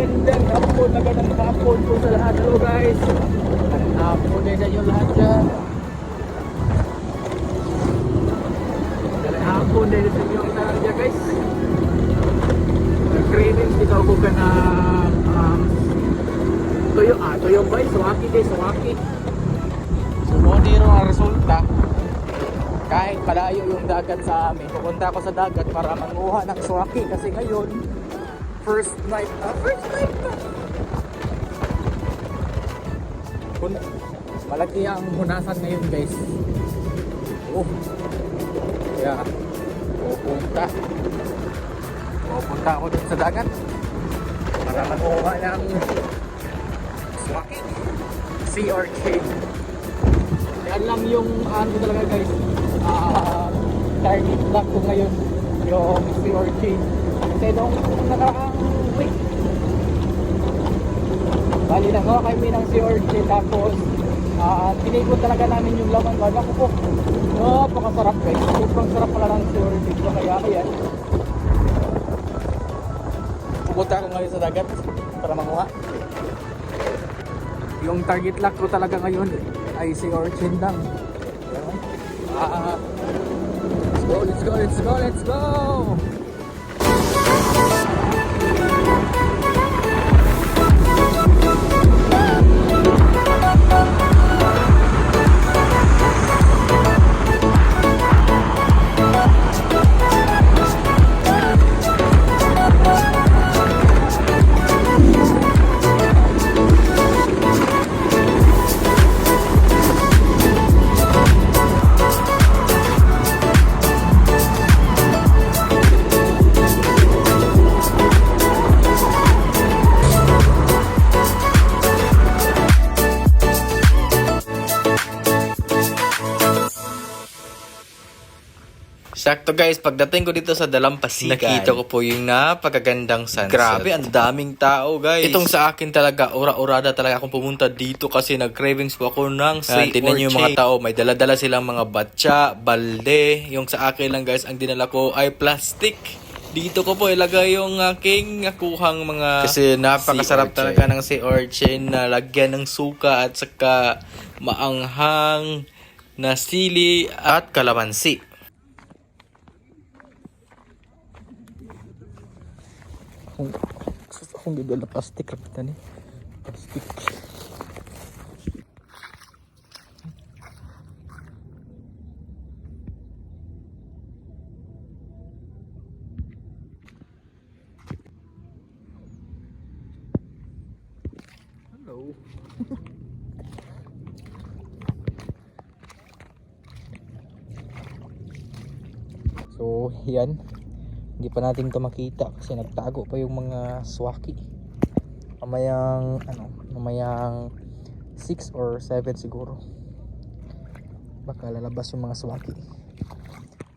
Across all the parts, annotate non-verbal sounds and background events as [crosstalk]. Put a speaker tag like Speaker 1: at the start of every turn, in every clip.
Speaker 1: magandang hapon, magandang hapon po sa lahat. Hello guys. Hapon din sa inyo lahat dyan. Magandang hapon din sa inyo lahat dyan guys. Nag-cravings dito ako ka na um, tuyo, ah, tuyo ba? Suwaki din, suwaki. Mo din ang resulta. Kahit palayo yung dagat sa amin, pupunta ako sa dagat para manguha ng suwaki kasi ngayon, first night, ah, first night pa. Kun malaki ang hunasan ngayon guys. Oh. Kaya, pupunta. Pupunta ako dun sa dagat para manguha ng. Sea orchid. Yan lang yung ano talaga guys. Ah, target lang ko ngayon yung sea orchid. Kasi nung nakaraang week, bali na ko kami ng sea orchid tapos ah tinipon talaga namin yung laman. Wala ko po. Napakasarap guys. Sobrang sarap pala ng sea orchid. So, kaya ayan. Pupunta ako ngayon sa dagat para makuha. Yung target lock ko talaga ngayon ay si Orchin lang. Ah, let's go, let's go, let's go, let's go!
Speaker 2: Sakto guys, pagdating ko dito sa Dalampasigan, nakita ko po yung napakagandang sunset. Grabe, ang daming tao guys. Itong sa akin talaga, ura-urada talaga akong pumunta dito kasi nag-cravings po ako ng
Speaker 1: Say
Speaker 2: Yan, tingnan niyo yung mga tao, may dala-dala silang mga batya, balde. Yung sa akin lang guys, ang dinala ko ay plastic. Dito ko po ilagay yung aking nakuhang mga Kasi napakasarap talaga ng sea urchin na lagyan ng suka at saka maanghang na sili at kalamansi.
Speaker 1: Kung kung gidala plastic rapitan ni. Plastic. Hello. [laughs] so, yan. Hindi pa natin ito makita kasi nagtago pa yung mga swaki. Mamayang ano, mamayang 6 or 7 siguro. Baka lalabas yung mga swaki.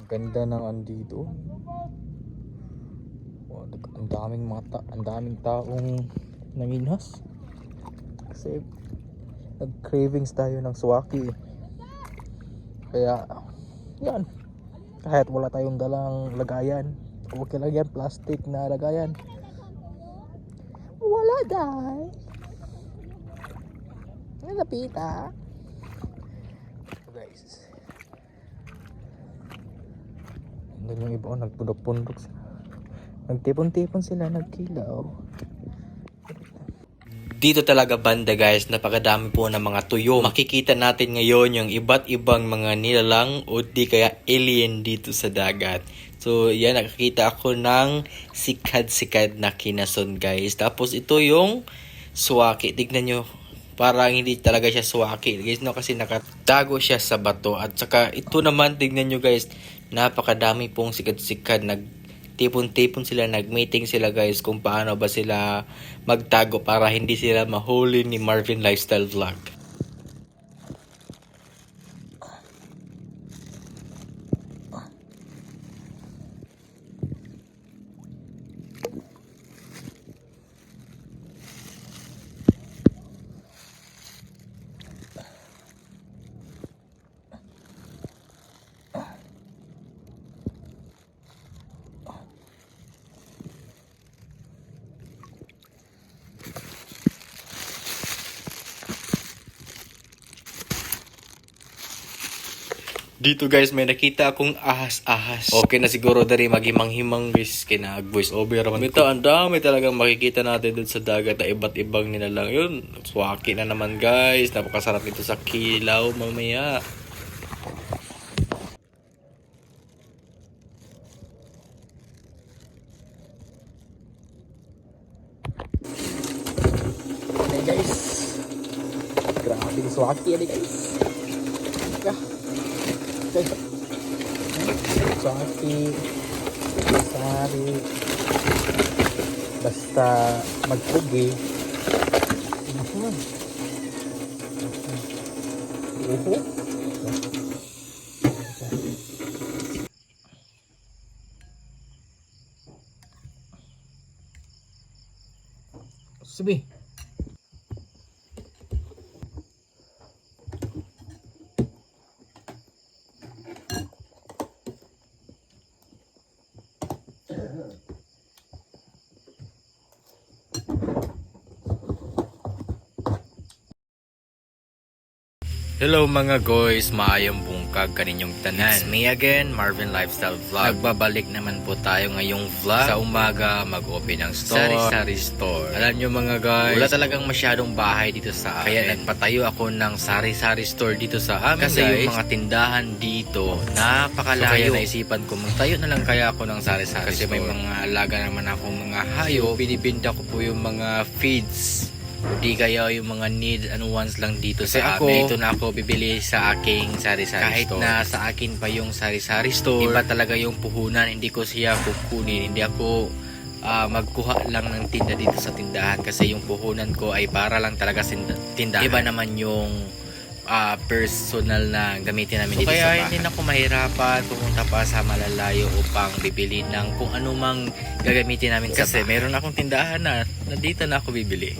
Speaker 1: Ang ganda ng andito. Wow, ang daming mga ta ang daming taong nanginas. Kasi nag-cravings tayo ng swaki. Kaya yan. Kahit wala tayong dalang lagayan, okay lang yan, plastic na lagayan. Wala dahil. Nalapita. So guys. Doon yung iba, oh, nagpundok-pundok sila. Nagtipon-tipon sila, nagkilaw.
Speaker 2: Dito talaga banda guys, napakadami po ng mga tuyo. Makikita natin ngayon yung iba't ibang mga nilalang o di kaya alien dito sa dagat. So yan, nakakita ako ng sikad-sikad na kinason guys. Tapos ito yung swaki. Tignan nyo, parang hindi talaga siya swaki. Guys, no, kasi nakatago siya sa bato. At saka ito naman, tignan nyo guys, napakadami pong sikad-sikad. Nag tipon-tipon sila, nag-meeting sila guys kung paano ba sila magtago para hindi sila mahuli ni Marvin Lifestyle Vlog. Dito guys, may nakita akong ahas-ahas. Okay na siguro dari magimang-himang guys kina voice over raman. Ito, ang dami talagang makikita natin dun sa dagat na iba't ibang nilalang. Yun, swaki na naman guys. Napakasarap nito sa kilaw mamaya.
Speaker 1: Hey guys. Grabe swaki yan guys. Ka. Guys. Swaki. Sari. Basta magpugi. Mhm. Uhu. Sige.
Speaker 2: Hello mga guys, maayong bungkag kaninyong tanan. It's me again, Marvin Lifestyle Vlog. Nagbabalik naman po tayo ngayong vlog. Sa umaga, mag-open ang store. Sari-sari store. Alam nyo mga guys, wala talagang masyadong bahay dito sa akin. Kaya nagpatayo ako ng sari-sari store dito sa amin Kasi yung mga tindahan dito, napakalayo. So kaya naisipan ko, magtayo na lang kaya ako ng sari-sari Kasi may mga alaga naman ako mga hayop. Binibinta ko po yung mga feeds di kaya yung mga need and wants lang dito
Speaker 1: Kasi
Speaker 2: sa
Speaker 1: ako-
Speaker 2: amin. Dito na ako bibili sa aking sari-sari Kahit store. na sa akin pa yung sari-sari store, iba talaga yung puhunan. Hindi ko siya kukunin. Hindi ako ah, magkuha lang ng tinda dito sa tindahan kasi yung puhunan ko ay para lang talaga sa tindahan. Iba naman yung ah, personal na gamitin namin
Speaker 1: So,
Speaker 2: dito
Speaker 1: kaya
Speaker 2: sa bahay.
Speaker 1: hindi
Speaker 2: na ako mahirapan pumunta pa sa malalayo upang bibili ng kung anumang gagamitin namin kasi meron akong tindahan na nandito na ako bibili.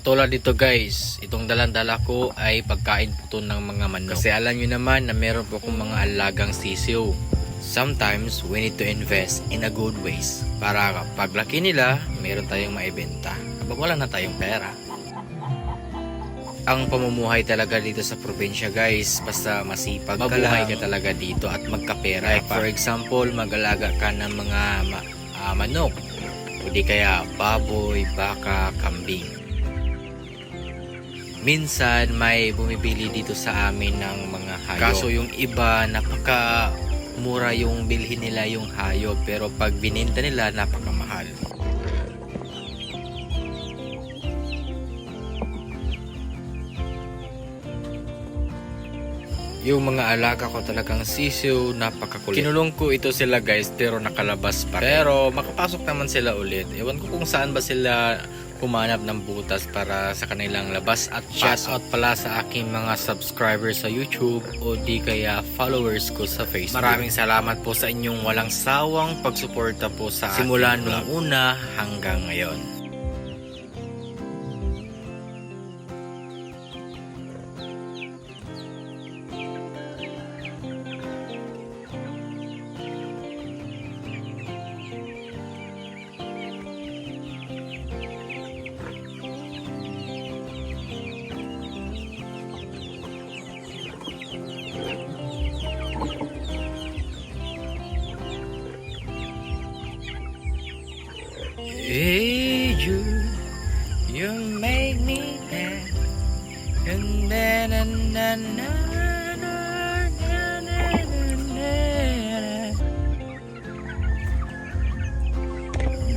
Speaker 2: Katulad dito guys, itong dalandala ko ay pagkain po to ng mga manok. Kasi alam nyo naman na meron po akong mga alagang sisiyo. Sometimes, we need to invest in a good ways. Para paglaki nila, meron tayong maibenta. Kapag wala na tayong pera. Ang pamumuhay talaga dito sa probinsya guys, basta masipag ka
Speaker 1: Mabuhay
Speaker 2: ka talaga dito at magkapera. Like for example, mag-alaga ka ng mga ma- ah, manok. O di kaya baboy, baka, kambing. Minsan may bumibili dito sa amin ng mga hayop. Kaso yung iba napaka mura yung bilhin nila yung hayop pero pag bininta nila napakamahal. Yung mga alaga ko talagang sisiw, napakakulit. Kinulong ko ito sila guys, pero nakalabas pa. Pero makapasok naman sila ulit. Ewan ko kung saan ba sila humanap ng butas para sa kanilang labas at shout out pala sa aking mga subscribers sa YouTube o di kaya followers ko sa Facebook. Maraming salamat po sa inyong walang sawang pagsuporta po sa simula nung una hanggang ngayon.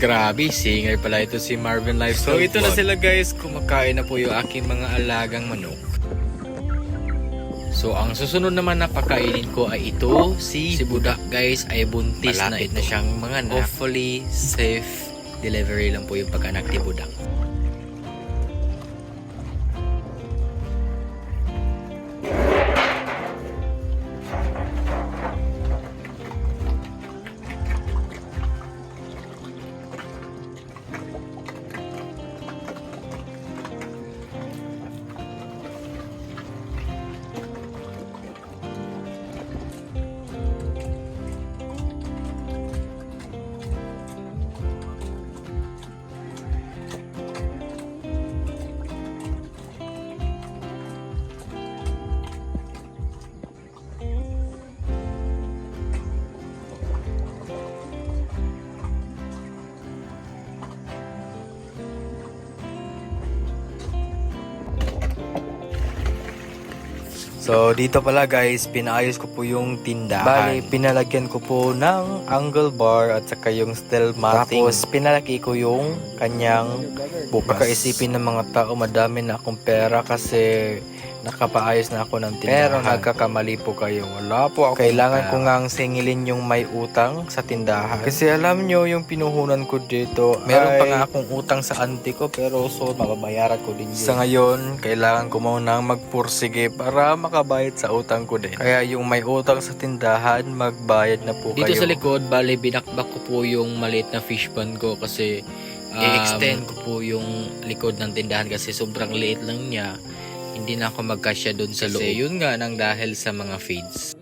Speaker 2: Grabe, singer pala ito si Marvin Lifestyle. So ito na sila guys, kumakain na po yung aking mga alagang manok. So ang susunod naman na pakainin ko ay ito, si, si Budak guys ay buntis na ito. na siyang mga anak. Hopefully safe delivery lang po yung pagkanak ni Budak.
Speaker 3: So dito pala guys, pinaayos ko po yung tindahan. Bali, pinalagyan ko po ng angle bar at saka yung steel matting. Tapos pinalaki ko yung kanyang bukas. Baka isipin ng mga tao madami na akong pera kasi nakapaayos na ako ng tindahan. Pero nagkakamali po kayo. Wala po ako. Kailangan ko ngang singilin yung may utang sa tindahan. Kasi alam nyo, yung pinuhunan ko dito, meron pa nga akong utang sa auntie ko pero so mababayaran ko din yun. Sa ngayon, kailangan ko munang magpursige para makabayad sa utang ko din. Kaya yung may utang sa tindahan, magbayad na po
Speaker 2: Dito
Speaker 3: kayo.
Speaker 2: sa likod, bali binakbak ko po yung maliit na fish pan ko kasi um, i-extend ko po yung likod ng tindahan kasi sobrang liit lang niya. Hindi na ako magkasya doon sa loob. Kasi yun nga nang dahil sa mga feeds.